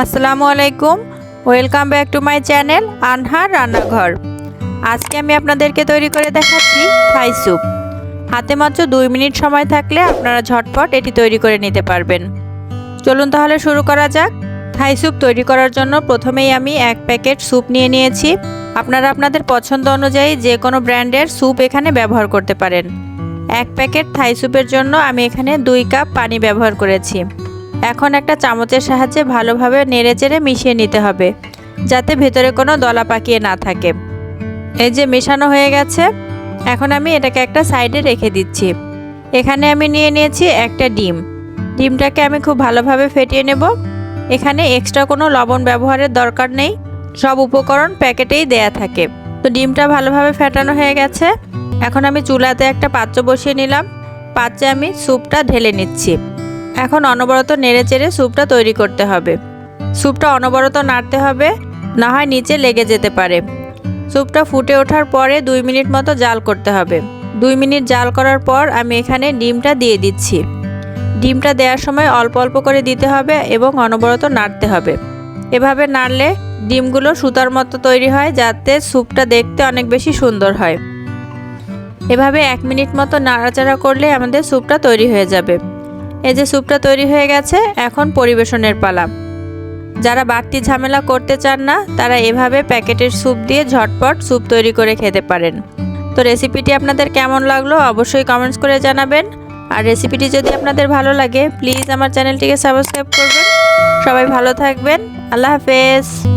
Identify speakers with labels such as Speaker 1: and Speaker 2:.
Speaker 1: আসসালামু আলাইকুম। Welcome back to my channel আনহার রান্নাঘর আজকে আমি আপনাদেরকে তৈরি করে দেখাচ্ছি থাই স্যুপ হাতে মাত্র দুই মিনিট সময় থাকলে আপনারা ঝটপট এটি তৈরি করে নিতে পারবেন। চলুন তাহলে শুরু করা যাক। থাই স্যুপ তৈরি করার জন্য প্রথমেই আমি এক প্যাকেট স্যুপ নিয়ে নিয়েছি। আপনারা আপনাদের পছন্দ অনুযায়ী যে কোনো ব্র্যান্ডের স্যুপ এখানে ব্যবহার করতে পারেন। এক প্যাকেট থাই স্যুপের জন্য আমি এখানে দুই কাপ পানি ব্যবহার করেছি। এখন একটা চামচের সাহায্যে ভালোভাবে নেড়েচেড়ে মিশিয়ে নিতে হবে, যাতে ভেতরে কোনো দলা পাকিয়ে না থাকে। এই যে মেশানো হয়ে গেছে, এখন আমি এটাকে একটা সাইডে রেখে দিচ্ছি। এখানে আমি নিয়ে নিয়েছি একটা ডিম। ডিমটাকে আমি খুব ভালোভাবে ফেটিয়ে নেব। এখানে এক্সট্রা কোনো লবণ ব্যবহারের দরকার নেই, সব উপকরণ প্যাকেটেই দেয়া থাকে। তো ডিমটা ভালোভাবে ফেটানো হয়ে গেছে। এখন আমি চুলাতে একটা পাত্র বসিয়ে নিলাম। পাত্রে আমি স্যুপটা ঢেলে নিচ্ছি। এখন অনবরত নেড়ে চেড়ে স্যুপটা তৈরি করতে হবে। স্যুপটা অনবরত নাড়তে হবে, না হয় নিচে লেগে যেতে পারে। স্যুপটা ফুটে ওঠার পরে দুই মিনিট মতো জাল করতে হবে। দুই মিনিট জাল করার পর আমি এখানে ডিমটা দিয়ে দিচ্ছি। ডিমটা দেওয়ার সময় অল্প অল্প করে দিতে হবে এবং অনবরত নাড়তে হবে। এভাবে নাড়লে ডিমগুলো সুতার মতো তৈরি হয়, যাতে স্যুপটা দেখতে অনেক বেশি সুন্দর হয়। এভাবে এক মিনিট মতো নাড়াচাড়া করলে আমাদের স্যুপটা তৈরি হয়ে যাবে। এই যে স্যুপটা তৈরি হয়ে গেছে, এখন পরিবেশনের পালা। যারা বাড়তি ঝামেলা করতে চান না, তারা এভাবে প্যাকেটের স্যুপ দিয়ে ঝটপট স্যুপ তৈরি করে খেতে পারেন। তো রেসিপিটি আপনাদের কেমন লাগল অবশ্যই কমেন্টস করে জানাবেন। আর রেসিপিটি যদি আপনাদের ভালো লাগে, প্লিজ আমার চ্যানেলটিকে সাবস্ক্রাইব করবেন। সবাই ভালো থাকবেন। আল্লাহ হাফেজ।